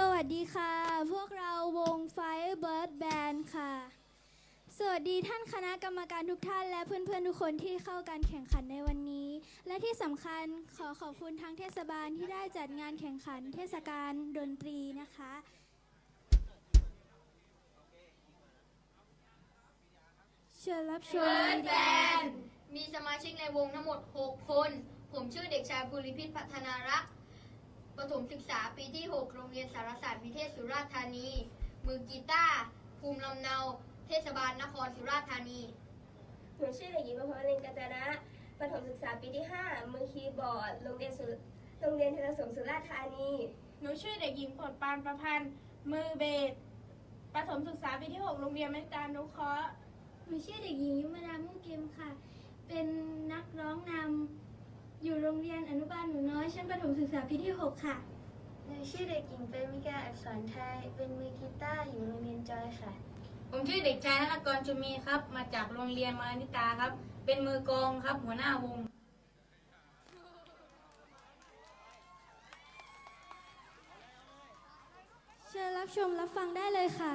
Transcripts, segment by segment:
สวัสดีค่ะ พวกเราวง Firebird Band ค่ะ สวัสดีท่านคณะกรรมการทุกท่านและเพื่อนๆทุกคนที่เข้าการแข่งขันในวันนี้ และที่สำคัญขอขอบคุณทางเทศบาลที่ได้จัดงานแข่งขันเทศกาลดนตรีนะคะ เชิญรับชมเบิร์ดวิแบดีโอนด์มีสมาชิกในวงทั้งหมด 6 คน ผมชื่อเด็กชายภูริพิษพัฒนารักษ์ ประถมศึกษาปีที่ 6 โรงเรียนสารศาสตร์วิเทศสุราษฎร์ธานี มือกีตาร์ภูมิลำเนา เทศบาลนครสุราษฎร์ธานีหนูชื่อเด็กหญิงประภวรินกัญจนะประถมศึกษาปีที่ 5 มือคีย์บอร์ด โรงเรียนสุโรงเรียนเทรสมสุราษฎร์ธานี หนูชื่อเด็กหญิงผลปานประพันธ์ มือเบสประถมศึกษาปีที่ 6 โรงเรียนเมตตานุเคราะห์หนูชื่อเด็กหญิงยุมนามุ่งเกมค่ะ เป็นนักร้องนำ อยู่โรงเรียนอนุบาลหนูน้อยชั้นประถมศึกษาปีที่ 6 ค่ะหนูชื่อเด็กหญิงเปรมิกาอักษรไทย เป็นมือกีตาร์อยู่โรงเรียนจอยค่ะ ผมชื่อเด็กชายธนกรชุมีครับ มาจากโรงเรียนมานิตาครับ เป็นมือกลองครับ หัวหน้าวงเชิญรับชมรับฟังได้เลยค่ะ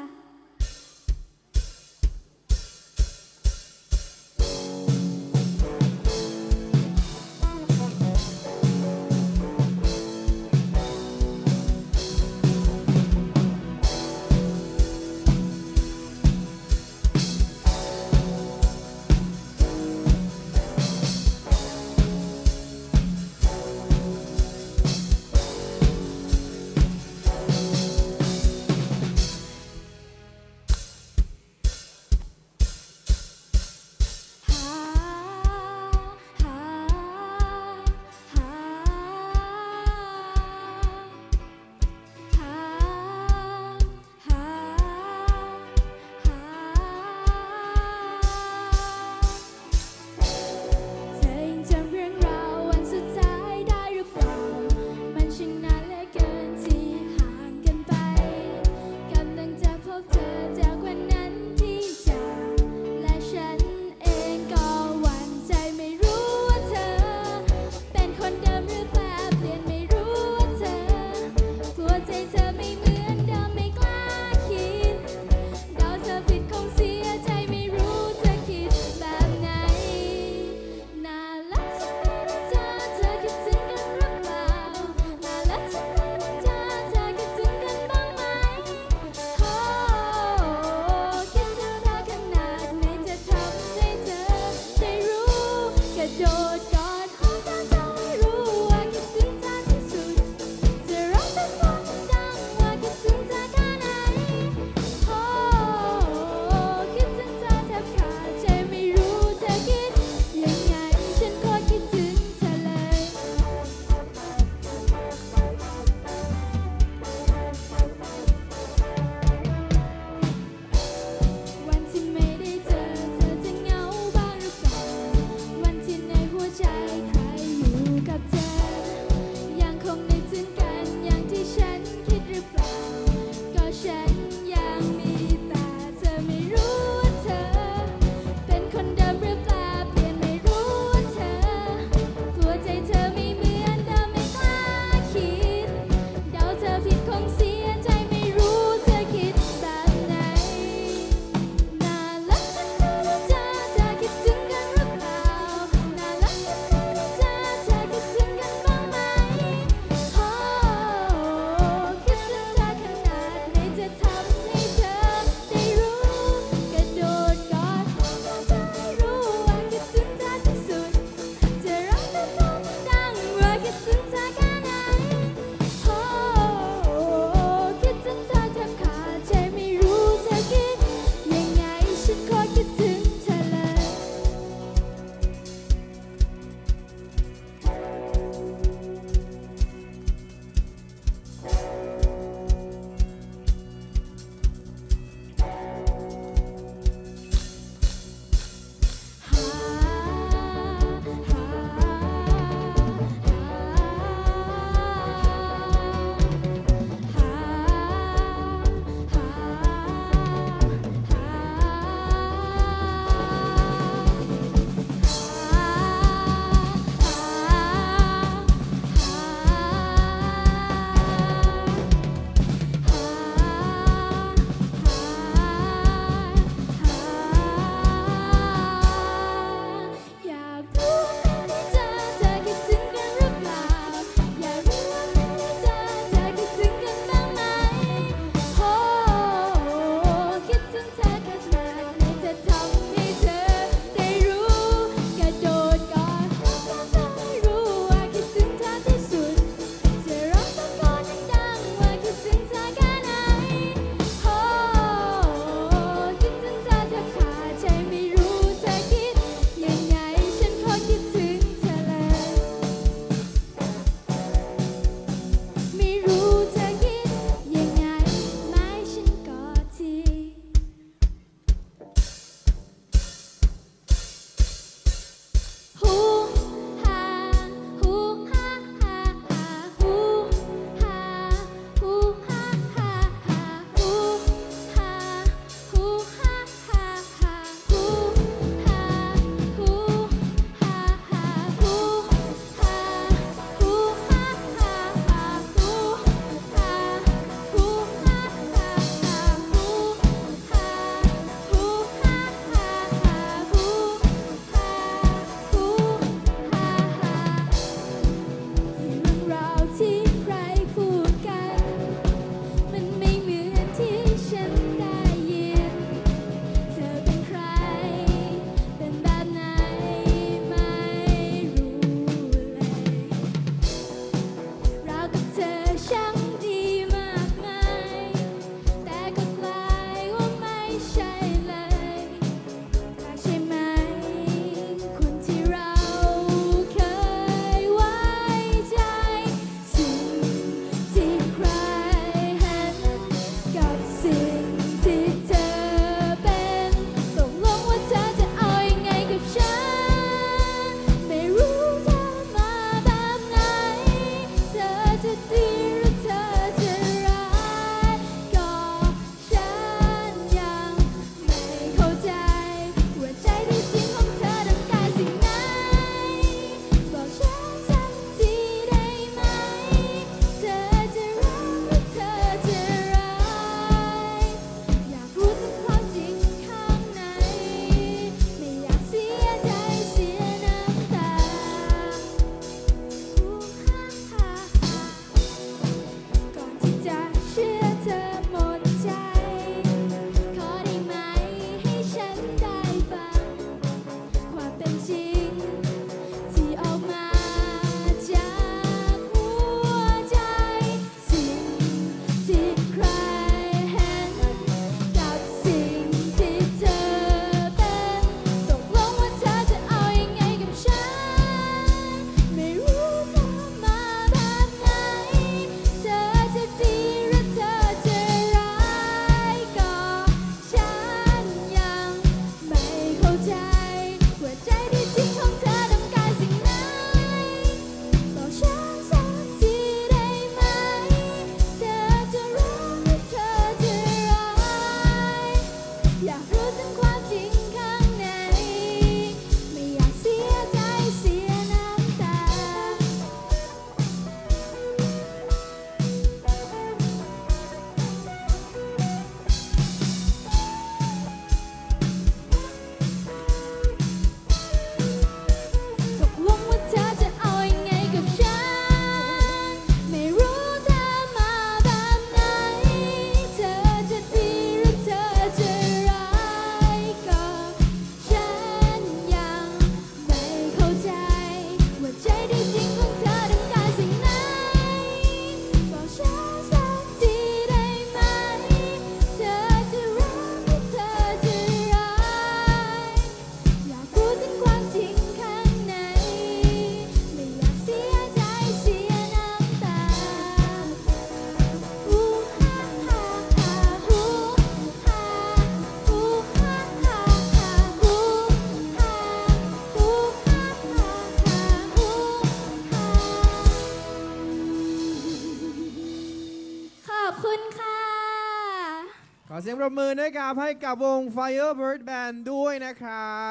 เสียงปรบมือนะครับให้กับวง Firebird Band ด้วยนะครั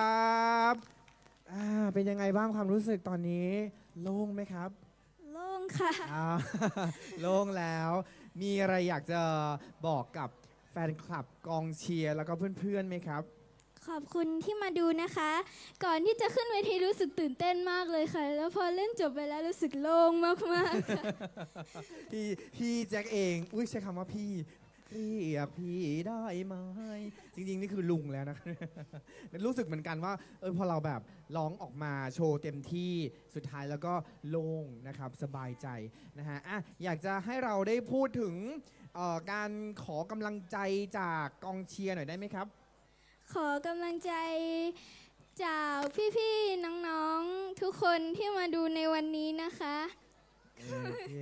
บอ่าเป็นยังไงบ้างความรู้สึกตอนนี้โล่งไหมครับโล่งค่ะ อ่า โล่งแล้ว มีอะไรอยากจะบอกกับแฟนคลับกองเชียร์แล้วก็เพื่อนๆไหมครับ ขอบคุณที่มาดูนะคะ ก่อนที่จะขึ้นเวทีรู้สึกตื่นเต้นมากเลยค่ะ แล้วพอเล่นจบไปแล้วรู้สึกโล่งมากๆค่ะ พี่พี่แจ็คเอง อุ้ยใช้คำว่าพี่ เรียกพี่ได้ไหมจริง ๆ นี่คือลุงแล้วนะ รู้สึกเหมือนกันว่าเออพอเราแบบร้องออกมาโชว์เต็มที่สุดท้ายแล้วก็โล่งนะครับสบายใจนะฮะอะอยากจะให้เราได้พูดถึงเอ่อการขอกำลังใจจากกองเชียร์หน่อยได้ไหมครับ ขอกำลังใจจากพี่ๆน้องๆทุกคนที่มาดูในวันนี้นะคะ โอเค